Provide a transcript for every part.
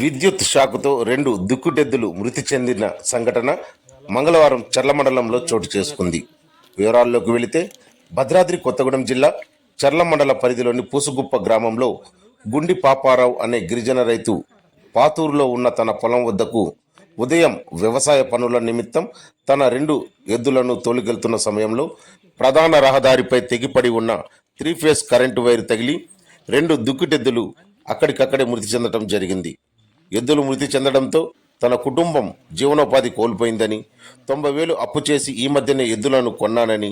విద్యుత్ షాకుతో రెండు దుక్కుటెద్దులు మృతి చెందిన సంఘటన మంగళవారం చర్ల మండలంలో చోటు చేసుకుంది. వివరాల్లోకి వెళితే భద్రాద్రి కొత్తగూడెం జిల్లా చర్ల మండల పరిధిలోని పూసుగుప్ప గ్రామంలో గుండి పాపారావు అనే గిరిజన రైతు పాతూరులో ఉన్న తన పొలం వద్దకు ఉదయం వ్యవసాయ పనుల నిమిత్తం తన రెండు ఎద్దులను తోలుకెళ్తున్న సమయంలో ప్రధాన రహదారిపై తెగిపడి ఉన్న త్రీ ఫేస్ కరెంటు వైర్ తగిలి రెండు దుక్కుటెద్దులు అక్కడికక్కడే మృతి చెందటం జరిగింది. ఎద్దులు మృతి చెందడంతో తన కుటుంబం జీవనోపాధి కోల్పోయిందని తొంభై వేలు అప్పు చేసి ఈ మధ్యనే ఎద్దులను కొన్నానని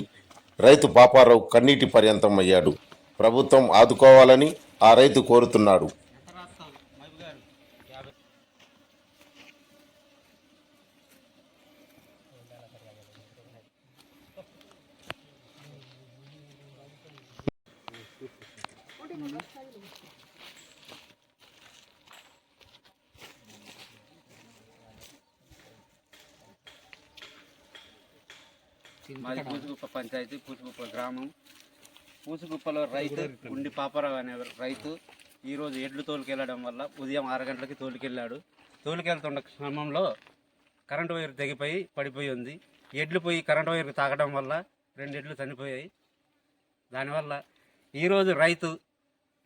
రైతు పాపారావు కన్నీటి పర్యంతం అయ్యాడు. ప్రభుత్వం ఆదుకోవాలని ఆ రైతు కోరుతున్నాడు. మాది పూసుగుప్ప పంచాయతీ పూసుగుప్ప గ్రామం. పూసుగుప్పలో రైతు ఉండి పాపరావు అనే రైతు ఈరోజు ఎడ్లు తోలుకెళ్ళడం వల్ల ఉదయం ఆరు గంటలకి తోలుకెళ్ళాడు. తోలుకెళ్తున్న క్రమంలో కరెంటు వైర్ తెగిపోయి పడిపోయి ఉంది. ఎడ్లు పోయి కరెంటు వైర్ తాగడం వల్ల రెండు ఎడ్లు చనిపోయాయి. దానివల్ల ఈరోజు రైతు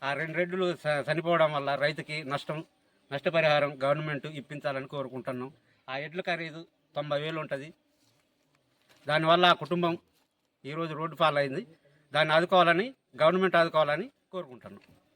ఆ రెండు రెడ్లు చ- చనిపోవడం వల్ల రైతుకి నష్టం నష్టపరిహారం గవర్నమెంట్ ఇప్పించాలని కోరుకుంటున్నాం. ఆ ఎడ్ల ఖరీదు తొంభై వేలు ఉంటుంది. దానివల్ల ఆ కుటుంబం ఈరోజు రోడ్డు పాలైంది. దాన్ని ఆదుకోవాలని గవర్నమెంట్ ఆదుకోవాలని కోరుకుంటున్నాను